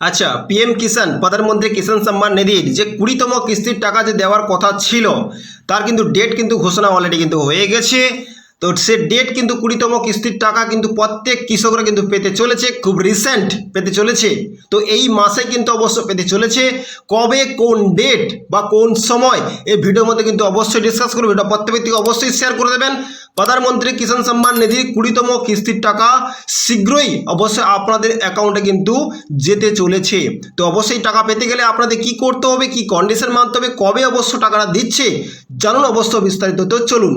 আচ্ছা পিএম কিষাণ, প্রধানমন্ত্রী কিষাণ সম্মান নিধির যে কুড়িতম কিস্তির টাকা যে দেওয়ার কথা ছিল, তার কিন্তু ডেট কিন্তু ঘোষণা অলরেডি কিন্তু হয়ে গেছে। তো সে ডেট কিন্তু কুড়িতম কিস্তির টাকা কিন্তু প্রত্যেক কৃষকরা কিন্তু পেতে চলেছে, খুব রিসেন্ট পেতে চলেছে। তো এই মাসে কিন্তু অবশ্য পেতে চলেছে। কবে, কোন ডেট বা কোন সময় এই ভিডিওর মধ্যে কিন্তু অবশ্যই ডিসকাস করব। এটা প্রত্যেক ব্যক্তিকে অবশ্যই শেয়ার করে দেবেন। প্রধানমন্ত্রী কিষাণ সম্মান নিধি কুড়িতম কিস্তির টাকা শীঘ্রই অবশ্যই আপনাদের অ্যাকাউন্টে কিন্তু যেতে চলেছে। তো অবশ্যই টাকা পেতে গেলে আপনাদের কি করতে হবে, কি কন্ডিশন মানতে হবে, কবে অবশ্য টাকাটা দিচ্ছে, জানুন অবশ্য বিস্তারিত। তো চলুন।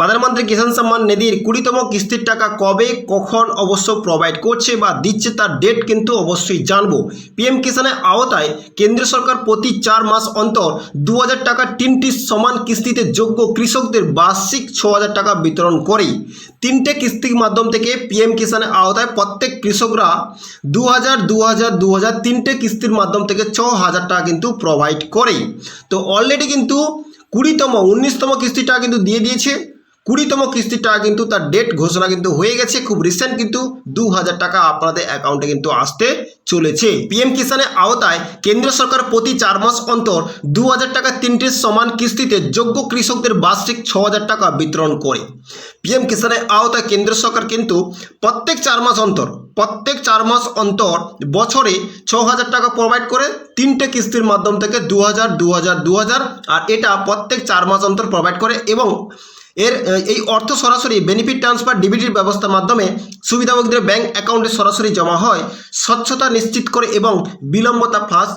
প্রধানমন্ত্রী কিষাণ সম্মান নিধির কুড়িতম কিস্তির টাকা কবে, কখন অবশ্য প্রোভাইড করছে বা দিচ্ছে তার ডেট কিন্তু অবশ্যই জানব। পিএম কিষাণের আওতায় কেন্দ্র সরকার প্রতি চার মাস অন্তর দু হাজার টাকা তিনটি সমান কিস্তিতে যোগ্য কৃষকদের বার্ষিক ছ হাজার টাকা বিতরণ করে। তিনটে কিস্তির মাধ্যম থেকে পিএম কিষাণের আওতায় প্রত্যেক কৃষকরা দু হাজার দু হাজার দু হাজার তিনটে কিস্তির মাধ্যম থেকে ছ হাজার টাকা কিন্তু প্রোভাইড করে। তো অলরেডি কিন্তু কুড়িতম, উনিশতম কিস্তিটা কিন্তু দিয়ে দিয়েছে। কুড়িতম কিস্তির টাকা কিন্তু তার ডেট ঘোষণা কিন্তু হয়ে গেছে। খুব রিসেন্ট কিন্তু দু হাজার টাকা আপনাদের অ্যাকাউন্টে কিন্তু আসতে চলেছে। পিএম কিষানের আওতায় কেন্দ্র সরকার প্রতি চার মাস অন্তর দু হাজার টাকা তিনটি সমান কিস্তিতে যোগ্য কৃষকদের বার্ষিক ছ হাজার টাকা বিতরণ করে। পিএম কিষানের আওতায় কেন্দ্র সরকার কিন্তু প্রত্যেক চার মাস অন্তর, প্রত্যেক চার মাস অন্তর বছরে ছ হাজার টাকা প্রোভাইড করে তিনটে কিস্তির মাধ্যম থেকে দু হাজার দু হাজার দু হাজার আর এটা প্রত্যেক চার মাস অন্তর প্রোভাইড করে এবং এর এই অর্থ সরাসরি বেনিফিট ট্রান্সফার ডিবিটির ব্যবস্থার মাধ্যমে সুবিধাভোগীদের ব্যাংক অ্যাকাউন্টে সরাসরি জমা হয়, স্বচ্ছতা নিশ্চিত করে এবং বিলম্বতা ফাঁস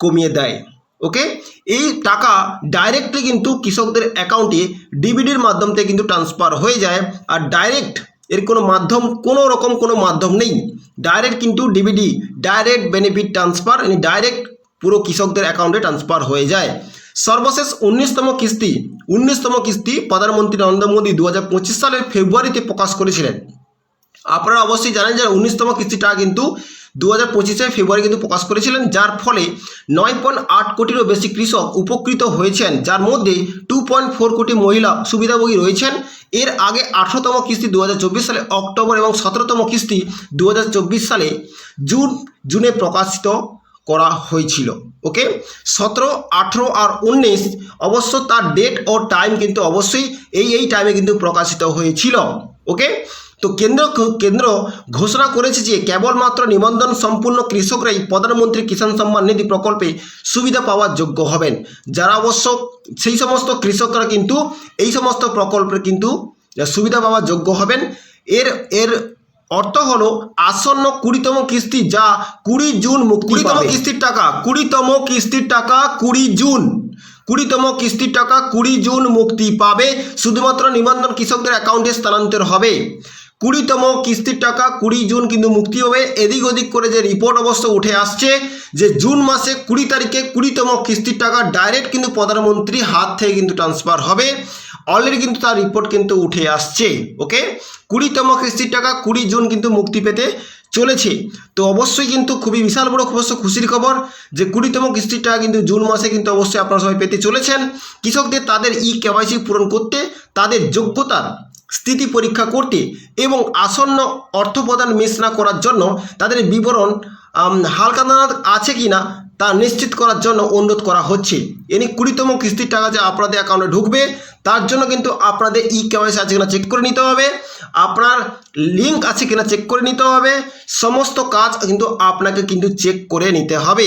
কমিয়ে দেয়। ওকে এই টাকা ডাইরেক্টলি কিন্তু কৃষকদের অ্যাকাউন্টে ডিবিডির মাধ্যম থেকে কিন্তু ট্রান্সফার হয়ে যায় আর ডাইরেক্ট এর কোনো মাধ্যম, কোনো রকম কোনো মাধ্যম নেই। ডাইরেক্ট কিন্তু DBT direct benefit transfer direct পুরো কৃষকদের অ্যাকাউন্টে ট্রান্সফার হয়ে যায়। সর্বশেষ উনিশতম কিস্তি উনিশতম কিস্তি প্রধানমন্ত্রী নরেন্দ্র মোদী দু হাজার পঁচিশ সালের ফেব্রুয়ারিতে প্রকাশ করেছিলেন। আপনারা অবশ্যই জানেন যে উনিশতম কিস্তিটা কিন্তু দু হাজার পঁচিশে ফেব্রুয়ারি কিন্তু প্রকাশ করেছিলেন, যার ফলে নয় পয়েন্ট আট কোটিরও বেশি কৃষক উপকৃত হয়েছেন, যার মধ্যে টু পয়েন্ট ফোর কোটি মহিলা সুবিধাভোগী রয়েছেন। এর আগে আঠেরোতম কিস্তি দু হাজার চব্বিশ সালে অক্টোবর এবং সতেরোতম কিস্তি দু হাজার চব্বিশ সালে জুন, জুনে প্রকাশিত। করা হয়েছিল ওকে সতেরো, আঠেরো আর উনিশ অবশ্য তার ডেট ও টাইম কিন্তু অবশ্যই এই এই টাইমে কিন্তু প্রকাশিত হয়েছিল ওকে তো কেন্দ্র কেন্দ্র ঘোষণা করেছে যে কেবলমাত্র নিবন্ধন সম্পূর্ণ কৃষকরাই প্রধানমন্ত্রী কিষাণ সম্মান নিধি প্রকল্পে সুবিধা পাওয়ার যোগ্য হবেন। যারা অবশ্য সেই সমস্ত কৃষকরা কিন্তু এই সমস্ত প্রকল্পে কিন্তু সুবিধা পাওয়ার যোগ্য হবেন। এর এর অর্থ হলো আসন্ন কুড়িতম কিস্তি যা কুড়ি জুন কুড়িতম কিস্তির টাকা কুড়িতম কিস্তির টাকা কুড়ি জুন। কুড়িতম কিস্তির টাকা কুড়ি জুন মুক্তি পাবে শুধুমাত্র নিবন্ধন কৃষকদের অ্যাকাউন্টে স্থানান্তর হবে। কুড়িতম কিস্তির টাকা কুড়ি জুন কিন্তু মুক্তি হবে। এদিক ওদিক করে যে রিপোর্ট অবশ্য উঠে আসছে যে জুন মাসে কুড়ি তারিখে কুড়িতম কিস্তির টাকা ডাইরেক্ট কিন্তু প্রধানমন্ত্রী হাত থেকে কিন্তু ট্রান্সফার হবে। অলরেডি কিন্তু তার রিপোর্ট কিন্তু উঠে আসছে ওকে কুড়িতম কিস্তির টাকা কুড়ি জুন কিন্তু মুক্তি পেতে চলেছে। তো অবশ্যই কিন্তু খুবই বিশাল বড় অবশ্য খুশির খবর যে কুড়িতম কিস্তির টাকা কিন্তু জুন মাসে কিন্তু অবশ্যই আপনারা সবাই পেতে চলেছেন। কৃষকদের তাদের ই কেওয়াইসি পূরণ করতে, তাদের যোগ্যতার স্থিতি পরীক্ষা করতে এবং আসন্ন অর্থ প্রদান মিস না করার জন্য তাদের বিবরণ হালকা নাড়া আছে কি না তা নিশ্চিত করার জন্য অনুরোধ করা হচ্ছে। এনি কুড়িতম কিস্তির টাকা যে আপনাদের অ্যাকাউন্টে ঢুকবে, তার জন্য কিন্তু আপনাদের ই কেওয়াইসি আছে কিনা চেক করে নিতে হবে। আপনার লিঙ্ক আছে কিনা চেক করে নিতে হবে। সমস্ত কাজ কিন্তু আপনাকে কিন্তু চেক করে নিতে হবে।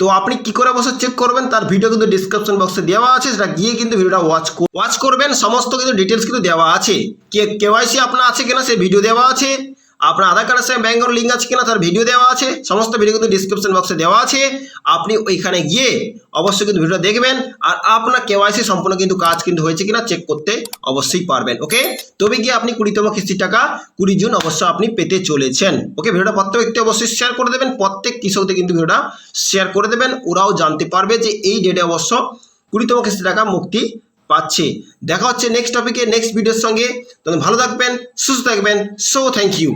তো আপনি কি করে অবশ্য চেক করবেন, তার ভিডিও কিন্তু ডিসক্রিপশন বক্সে দেওয়া আছে। সেটা গিয়ে কিন্তু ভিডিওটা ওয়াচ ওয়াচ করবেন। সমস্ত কিন্তু ডিটেলস কিন্তু দেওয়া আছে। কে কেওয়াইসি আপনার আছে কিনা, সে ভিডিও দেওয়া আছে। আপনার আধার কার্ডের সঙ্গে ব্যাঙ্কের লিঙ্ক আছে কিনা তার ভিডিও দেওয়া আছে, সমস্ত ভিডিও কিন্তু ডিসক্রিপশন বক্সে দেওয়া আছে। আপনি ওইখানে গিয়ে অবশ্যই কিন্তু ভিডিও দেখবেন আর আপনার কেওয়াইসি সম্পূর্ণ কিন্তু কাজ কিন্তু হয়েছে কিনা চেক করতে অবশ্যই পারবেন ওকে তবে গিয়ে আপনি কুড়িতম কিস্তির টাকা কুড়ি জুন অবশ্য আপনি পেতে চলেছেন ওকে ভিডিওটা প্রত্যেক ব্যক্তি অবশ্যই শেয়ার করে দেবেন, প্রত্যেক কৃষকদের কিন্তু ভিডিওটা শেয়ার করে দেবেন, ওরাও জানতে পারবে যে এই ডেটে অবশ্য কুড়িতম কিস্তি টাকা মুক্তি পাচ্ছে। দেখা হচ্ছে নেক্সট টপিকে নেক্সট ভিডিওর সঙ্গে। তখন ভালো থাকবেন, সুস্থ থাকবেন। So thank you